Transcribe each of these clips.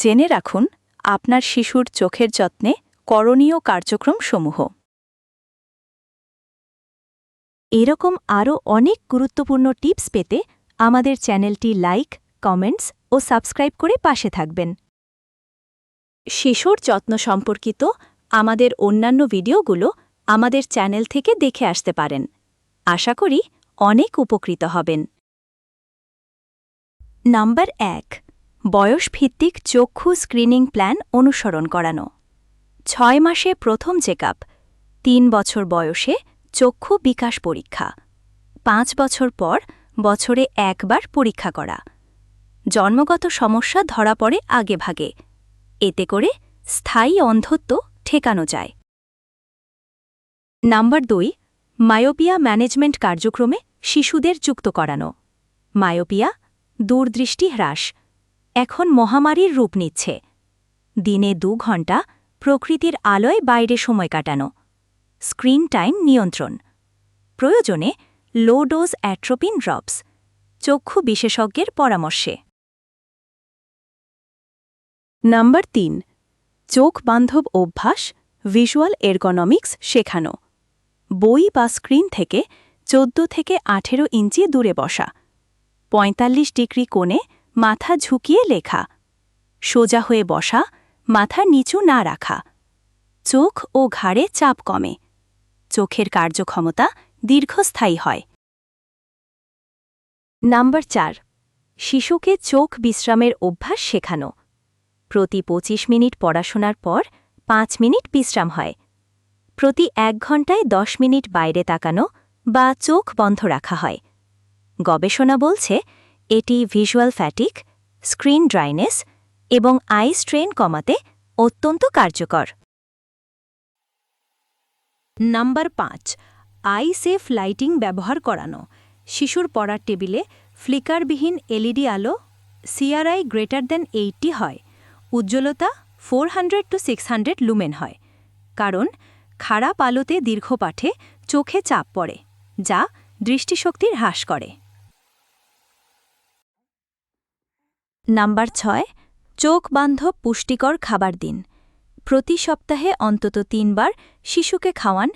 জেনে রাখুন, আপনার শিশুর চোখের যত্নে করণীয় কার্যক্রম সমূহ এরকম আরও অনেক গুরুত্বপূর্ণ টিপস পেতে আমাদের চ্যানেলটি লাইক, কমেন্টস ও সাবস্ক্রাইব করে পাশে থাকবেন। শিশুর যত্ন সম্পর্কিত আমাদের অন্যান্য ভিডিওগুলো আমাদের চ্যানেল থেকে দেখে আসতে পারেন। আশা করি অনেক উপকৃত হবেন। নাম্বার এক বয়সভিত্তিক চক্ষু স্ক্রিনিং প্ল্যান অনুসরণ করানো। ছয় মাসে প্রথম চেকআপ, তিন বছর বয়সে চক্ষু বিকাশ পরীক্ষা, পাঁচ বছর পর বছরে একবার পরীক্ষা করা। জন্মগত সমস্যা ধরা পড়ে আগেভাগে, এতে করে স্থায়ী অন্ধত্ব ঠেকানো যায়। নাম্বার দুই, মায়োপিয়া ম্যানেজমেন্ট কার্যক্রমে শিশুদের যুক্ত করানো। মায়োপিয়া, দূরদৃষ্টি হ্রাস এখন মহামারীর রূপ নিচ্ছে। দিনে দু ঘণ্টা প্রকৃতির আলোয় বাইরে সময় কাটানো। স্ক্রিন টাইম নিয়ন্ত্রণ। প্রয়োজনে লো ডোজ অ্যাট্রোপিন ড্রপস চক্ষু বিশেষজ্ঞের পরামর্শে। নাম্বার তিন চোখ বান্ধব অভ্যাস ভিজুয়াল এরগনমিক্স শেখানো। বই বা স্ক্রিন থেকে চোদ্দ থেকে আঠেরো ইঞ্চি দূরে বসা। ৪৫ ডিগ্রি কোণে মাথা ঝুঁকিয়ে লেখা। সোজা হয়ে বসা, মাথা নিচু না রাখা। চোখ ও ঘাড়ে চাপ কমে। চোখের কার্যক্ষমতা দীর্ঘস্থায়ী হয়। নাম্বার চার, শিশুকে চোখ বিশ্রামের অভ্যাস শেখানো। প্রতি ২৫ মিনিট পড়াশোনার পর পাঁচ মিনিট বিশ্রাম হয়। প্রতি এক ঘন্টায় দশ মিনিট বাইরে তাকানো বা চোখ বন্ধ রাখা হয়। গবেষণা বলছে এটি ভিজুয়াল ফ্যাটিক স্ক্রিন ড্রাইনেস এবং আই স্ট্রেন কমাতে অত্যন্ত কার্যকর। নাম্বার পাঁচ আই সেফ লাইটিং ব্যবহার করানো। শিশুর পড়ার টেবিলে ফ্লিকারবিহীন এলইডি আলো সিআরআই গ্রেটার দেন এইটটি হয়। উজ্জ্বলতা four hundred to six hundred lumen হয়। কারণ খারাপ আলোতে দীর্ঘ পাঠে চোখে চাপ পড়ে, যা দৃষ্টিশক্তির হ্রাস করে। নাম্বার ছয় চোখ বান্ধব পুষ্টিকর খাবার দিন। প্রতি সপ্তাহে অন্তত তিনবার শিশুকে খাওয়ান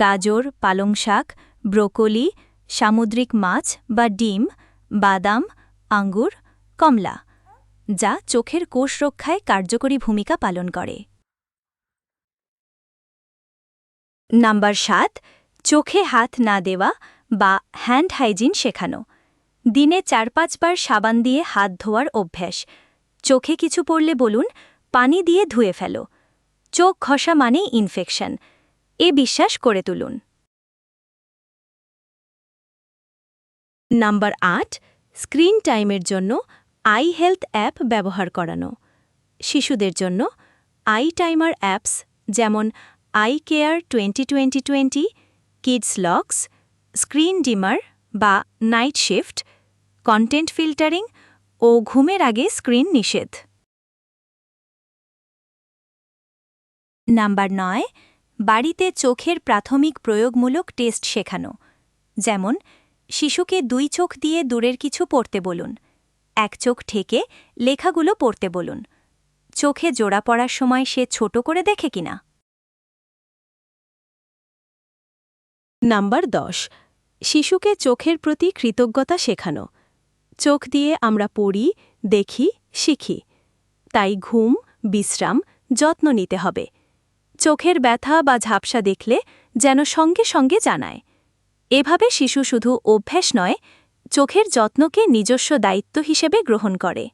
গাজর, পালং শাক, ব্রোকলি, সামুদ্রিক মাছ বা ডিম, বাদাম, আঙ্গুর, কমলা, যা চোখের কোষ রক্ষায় কার্যকরী ভূমিকা পালন করে। নাম্বার সাত, চোখে হাত না দেওয়া বা হ্যান্ড হাইজিন শেখানো। দিনে চার পাঁচবার সাবান দিয়ে হাত ধোয়ার অভ্যাস। চোখে কিছু পড়লে বলুন, পানি দিয়ে ধুয়ে ফেলো। চোখ ঘষা মানে ইনফেকশন এ বিশ্বাস করে তুলুন। নাম্বার আট, স্ক্রিন টাইমের জন্য আই হেলথ অ্যাপ ব্যবহার করানো। শিশুদের জন্য আই টাইমার অ্যাপস যেমন eye care twenty twenty twenty, Kidslox, screen dimmer বা নাইট শিফট কন্টেন্ট ফিল্টারিং ও ঘুমের আগে স্ক্রিন নিষেধ। নাম্বার নয়, বাড়িতে চোখের প্রাথমিক প্রয়োগমূলক টেস্ট শেখানো। যেমন, শিশুকে দুই চোখ দিয়ে দূরের কিছু পড়তে বলুন, এক চোখ ঠেকে লেখাগুলো পড়তে বলুন। চোখে জোড়া পড়ার সময় সে ছোট করে দেখে কিনা? নাম্বার দশ, শিশুকে চোখের প্রতি কৃতজ্ঞতা শেখানো। চোখ দিয়ে আমরা পড়ি, দেখি, শিখি। তাই ঘুম, বিশ্রাম, যত্ন নিতে হবে। চোখের ব্যথা বা ঝাপসা দেখলে যেন সঙ্গে সঙ্গে জানায়। এভাবে শিশু শুধু অভ্যেস নয়, চোখের যত্নকে নিজস্ব দায়িত্ব হিসেবে গ্রহণ করে।